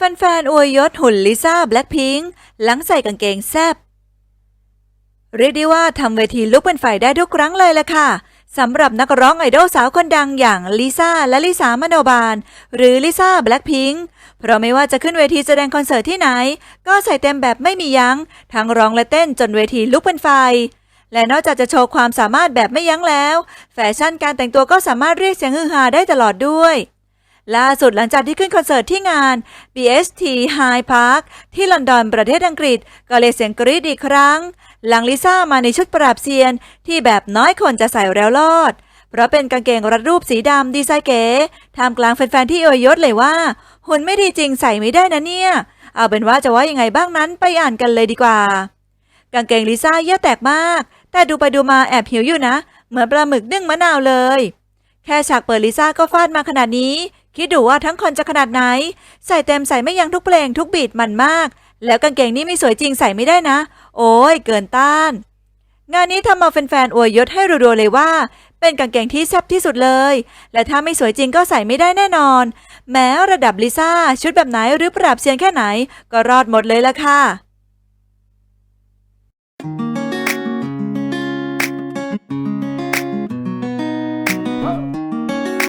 แฟนๆอวยยศหุ่นลิซ่าแบล็คพิงค์หลังใส่กางเกงแซบเรียกได้ว่าทำเวทีลุกเป็นไฟได้ทุกครั้งเลยล่ะค่ะสำหรับนักร้องไอดอลสาวคนดังอย่างลิซ่าและลิสามโนบาล หรือลิซ่าแบล็คพิงค์เพราะไม่ว่าจะขึ้นเวทีแสดงคอนเสิร์ตที่ไหน ก็ใส่เต็มแบบไม่มียัง้ง ทั้งร้องและเต้นจนเวทีลุกเป็นไฟ และนอกจากจะโชว์ความสามารถแบบไม่ยั้งแล้ว แฟชั่นการแต่งตัวก็สามารถเรียกเสียงฮือฮาได้ตลอดด้วย ล่าสุดหลังจากที่ขึ้นคอนเสิร์ตที่งาน BST High Park ที่ลอนดอนประเทศอังกฤษ ก็เลยเสียงกรี๊ดอีกครั้ง หลังลิซ่ามาในชุดปราบเซียน ที่แบบน้อยคนจะใส่แล้วรอด เพราะเป็นกางเกงรัดรูปสีดำดีไซน์เก๋ท่ามกลางแฟนๆที่อวยยศเลยว่า หุ่นไม่ดีจริงใส่ไม่ได้นะเนี่ย เอาเป็นว่าจะว่ายังไงบ้างนั้นไปอ่านกันเลยดีกว่า กางเกงลิซ่าเยี่แตกมาก แต่ดูไปดูมาแอบหิวอยู่นะ เหมือนปลาหมึกนึ่งมะนาวเลย แค่ฉากเปิดลิซ่าก็ฟาดมาขนาดนี้ คิดดูว่าทั้งคนจะขนาดไหน ใส่เต็มใส่ไม่ยังทุกเพลงทุกบีทมันมาก แล้วกางเกงนี้ไม่สวยจริงใส่ไม่ได้นะ โอ้ยเกินต้าน งานนี้ทำมาแฟนๆอวยยศให้รัวๆเลยว่า เป็นกางเกงที่แซ่บที่สุดเลย และถ้าไม่สวยจริงก็ใส่ไม่ได้แน่นอน แม้ระดับลิซ่าชุดแบบไหนหรือปราบเซียนแค่ไหน ก็รอดหมดเลยละค่ะ